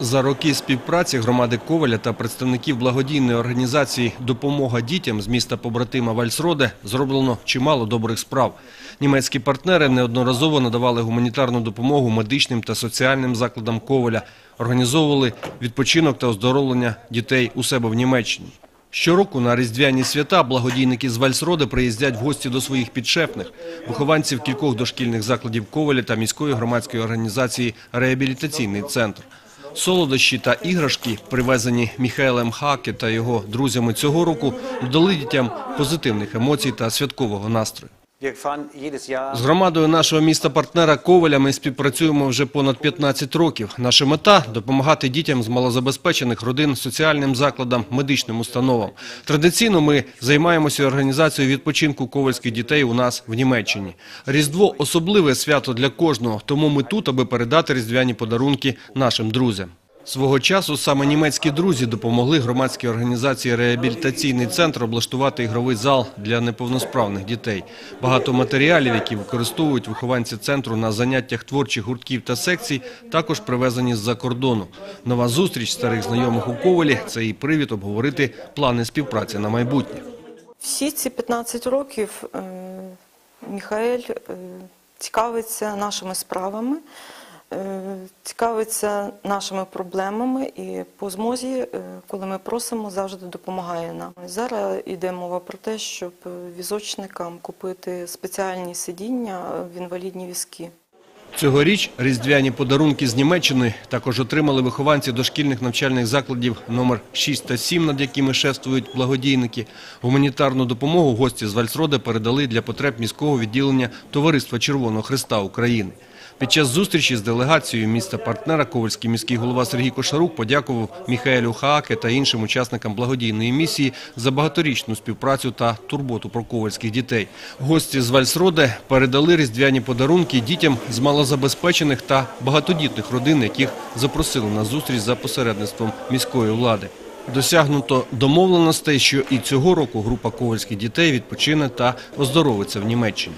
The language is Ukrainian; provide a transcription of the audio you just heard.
За роки співпраці громади Коваля та представників благодійної організації «Допомога дітям» з міста побратима Вальсроде зроблено чимало добрих справ. Німецькі партнери неодноразово надавали гуманітарну допомогу медичним та соціальним закладам Коваля, організовували відпочинок та оздоровлення дітей у себе в Німеччині. Щороку на Різдвяні свята благодійники з Вальсроди приїздять в гості до своїх підшефних, вихованців кількох дошкільних закладів Коваля та міської громадської організації «Реабілітаційний центр». Солодощі та іграшки, привезені Міхаелем Хаке та його друзями цього року, додали дітям позитивних емоцій та святкового настрою. З громадою нашого міста-партнера Коваля ми співпрацюємо вже понад 15 років. Наша мета – допомагати дітям з малозабезпечених родин, соціальним закладам, медичним установам. Традиційно ми займаємося організацією відпочинку ковальських дітей у нас в Німеччині. Різдво – особливе свято для кожного, тому ми тут, аби передати різдвяні подарунки нашим друзям. Свого часу саме німецькі друзі допомогли громадській організації «Реабілітаційний центр» облаштувати ігровий зал для неповносправних дітей. Багато матеріалів, які використовують вихованці центру на заняттях творчих гуртків та секцій, також привезені з-за кордону. Нова зустріч старих знайомих у Ковалі – це і привід обговорити плани співпраці на майбутнє. Всі ці 15 років е, Міхаель е, цікавиться нашими справами, цікавиться нашими проблемами і по змозі, е, коли ми просимо, завжди допомагає нам. Зараз йде мова про те, щоб е, візочникам купити спеціальні сидіння в інвалідні візки. Цьогоріч різдвяні подарунки з Німеччини також отримали вихованці дошкільних навчальних закладів номер 6 та 7, над якими шефствують благодійники. Гуманітарну допомогу гості з Вальсроди передали для потреб міського відділення Товариства Червоного Христа України. Під час зустрічі з делегацією міста-партнера Ковальський міський голова Сергій Кошарук подякував Міхаелю Хааке та іншим учасникам благодійної місії за багаторічну співпрацю та турботу про ковальських дітей. Гості з Вальсроде передали різдвяні подарунки дітям з малозабезпечених та багатодітних родин, яких запросили на зустріч за посередництвом міської влади. Досягнуто домовленостей, що і цього року група ковальських дітей відпочине та оздоровиться в Німеччині.